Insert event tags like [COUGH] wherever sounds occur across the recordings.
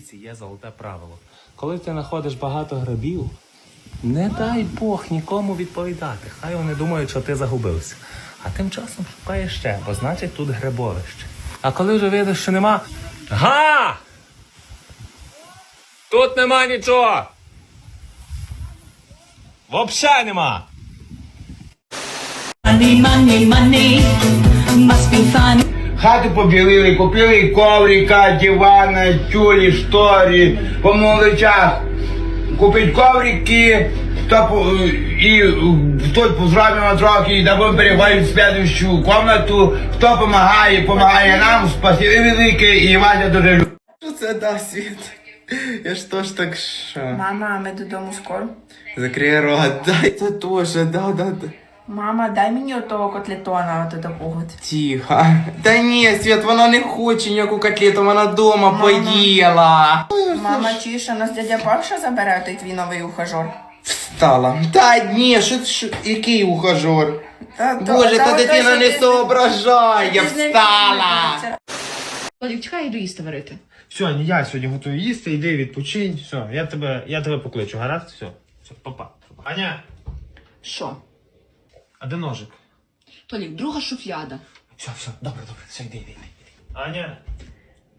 Америці є золоте правило. Коли ти знаходиш багато грибів, не дай Бог нікому відповідати. Хай вони думають, що ти загубився. А тим часом шукаєш ще, бо значить тут грибовище. А коли вже видиш, що нема. Га! Тут нема нічого! Вообще нема! Money, money, money, must be fun. Хату побілили, купили коврика, дивана, тюлі, штори, по молодичах. Купить коврики, то і тут зробимо трохи, і дамо переходимо в следующу комнату. Хто допомагає, допомагає нам, спасибі велике, і Ваня дуже любить. Що це да, Світ? Я ж теж так що? Мама, а ми додому скоро. Закрий рот, дай це теж, да, да, да. Мама, дай мені отого котлетона от такого. Тихо. Та ні, Світ, вона не хоче ніяку котлету, вона дома поїла. Мама, чуєш, а нас дядя Паша забере той твій новий ухажор. Встала. Та ні, що, що який ухажор? Та, то- Боже, та от дитина не ти- соображає, ти ж не встала. вмієш. Владик, чекай, я йду їсти варити. Все, не я сьогодні готую їсти, йди відпочинь. Все, я тебе, я тебе покличу, гаразд? Все, все, папа. папа. Аня, Що? А де ножик? Толік, друга шуфляда. Все, все, добре, добре, все, йди, йди, йди. Аня,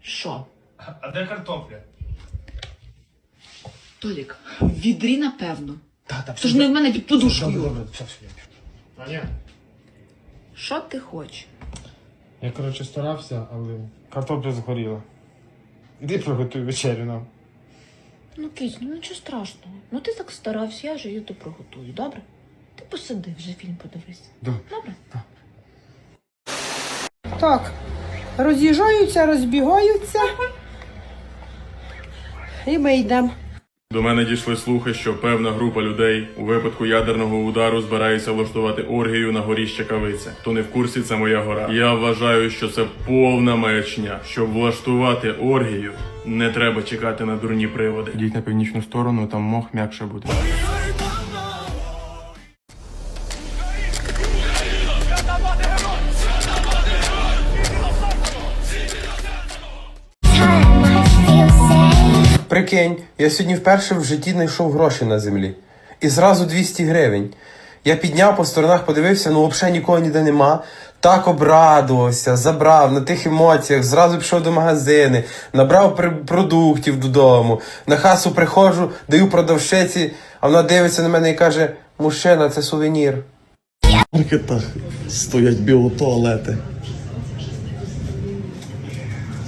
Що? а, а де картопля? Толік, в відрі, напевно. Та, та, Це ж не в мене під Добре, подушкою. добре, все, все, я пішов. Аня. Що ти хочеш? Я, коротше, старався, але картопля згоріла. Іди приготуй вечерю нам. Ну, кись, ну нічого страшного. Ну ти так старався, я вже її то приготую, добре? Ти посиди, вже фільм подивись. Добре. Добре? Так, роз'їжджаються, розбігаються. І ми йдемо. До мене дійшли слухи, що певна група людей у випадку ядерного удару збирається влаштувати оргію на горі Щекавиця. Хто не в курсі, це моя гора. Я вважаю, що це повна маячня. Щоб влаштувати оргію, не треба чекати на дурні приводи. Йдіть на північну сторону, там мох м'якше буде. Прикинь, я сьогодні вперше в житті знайшов гроші на землі. І зразу 200 гривень. Я підняв по сторонах, подивився, ну взагалі нікого ніде нема. Так обрадувався, забрав на тих емоціях, зразу пішов до магазини, набрав продуктів додому. На хасу приходжу, даю продавщиці, а вона дивиться на мене і каже: мужчина, це сувенір. В маркетах стоять біотуалети.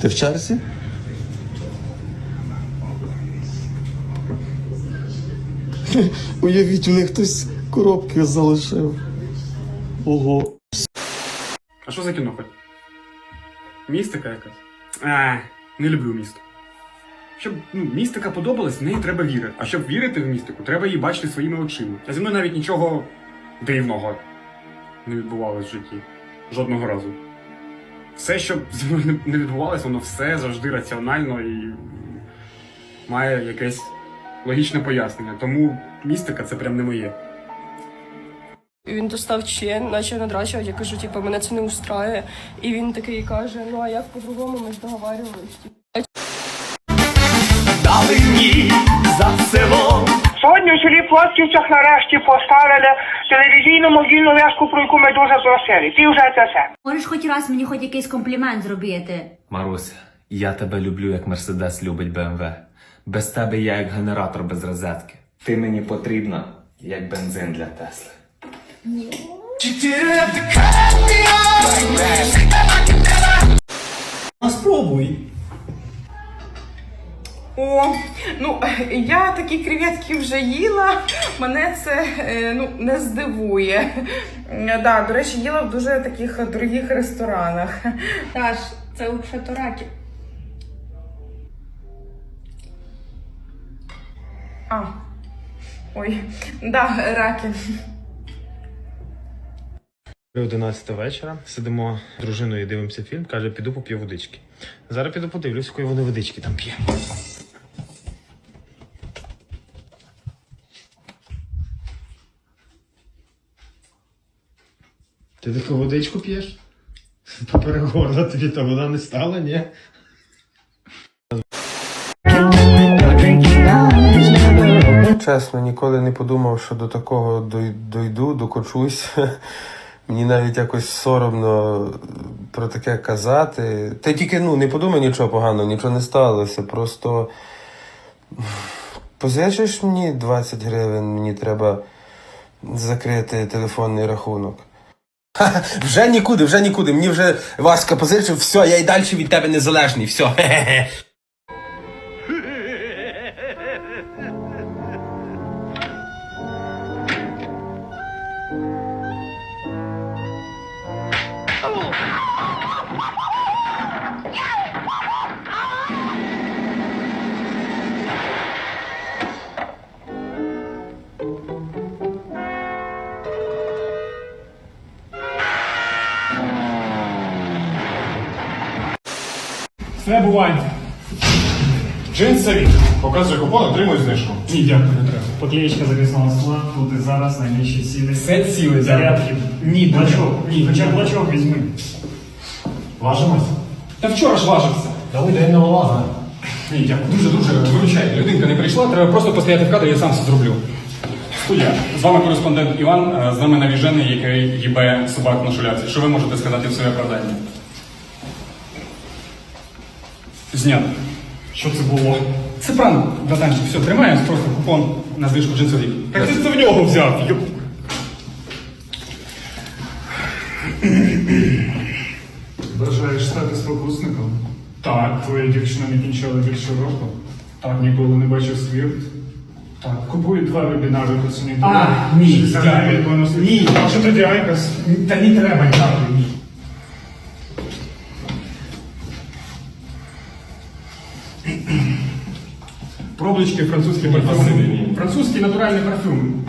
Ти в черзі? [LAUGHS] Уявіть, у них хтось коробки залишив. Ого. А що за кіно хоч? Містика якась? А, не люблю місто. Щоб ну, містика подобалась, в неї треба вірити. А щоб вірити в містику, треба її бачити своїми очима. А зі мною навіть нічого дивного не відбувалось в житті. Жодного разу. Все, що зі мною не- відбувалось, воно все завжди раціонально і має якесь логічне пояснення. Тому містика це прям не моє. Він достав член, почав надрачувати, я кажу, типу, мене це не устраює. І він такий каже, ну а як по-другому ми ж договарювалися. Сьогодні в селі Плосківцях нарешті поставили телевізійну мобільну вешку, про яку ми дуже просили. Ти вже це все. Можеш хоч раз мені хоч якийсь комплімент зробити? Маруся, я тебе люблю, як Мерседес любить БМВ. Без тебе я як генератор без розетки. Ти мені потрібна, як бензин для Тесли. Спробуй. О, ну я такі креветки вже їла. Мене це е, ну, не здивує. Да, до речі, їла в дуже таких дорогих ресторанах. Таш, це у Шаторакі. А. Ой, да, раки. 11 вечора сидимо з дружиною і дивимося фільм, каже, піду поп'ю водички. Зараз піду подивлюсь, якої вони водички там п'є. Ти таку водичку п'єш? Поперек горла тобі та вода не стала, ні? Чесно, ніколи не подумав, що до такого дой- дойду, докочусь. [LAUGHS] Мені навіть якось соромно про таке казати. Та тільки ну, не подумай нічого поганого, нічого не сталося. Просто позичиш мені 20 гривень, мені треба закрити телефонний рахунок. Ха-ха, вже нікуди, вже нікуди. Мені вже Васька позичив, все, я й далі від тебе незалежний, все. [LAUGHS] Хе-хе-хе. Все буває. Джинсові. Показує купон, отримуй знижку. Ні, дякую, не треба. Поклеєчка записного скла, тут і зараз найнижчі ціни. Все ціле. Зарядки. Ні, Блачок. Ні, Хоча б блачок візьми. Важимось? Та вчора ж важився. Дали день на увагу. Ні, дякую. Дуже дуже виручайте. Людинка не прийшла, треба просто постояти в кадрі, я сам все зроблю. Студія. З вами кореспондент Іван, е, з нами навіжений, який їбе собак на шуляці. Що ви можете сказати в своє оправдання? Знято. Що це було? Це пранк, братанчик. Все, тримаємо просто купон на знижку джинсові. Так ти це в нього взяв. Йоп. Бажаєш стати спокусником? Так. Твоя дівчина не кінчала більше року? Так. Ніколи не бачив світ? Так. Купуй два вебінари по ціні. А, ні, дякую. Ні. А що тоді Айкос? Та не треба, дякую, ні. Проблички французькі парфюми. Французький натуральний парфюм.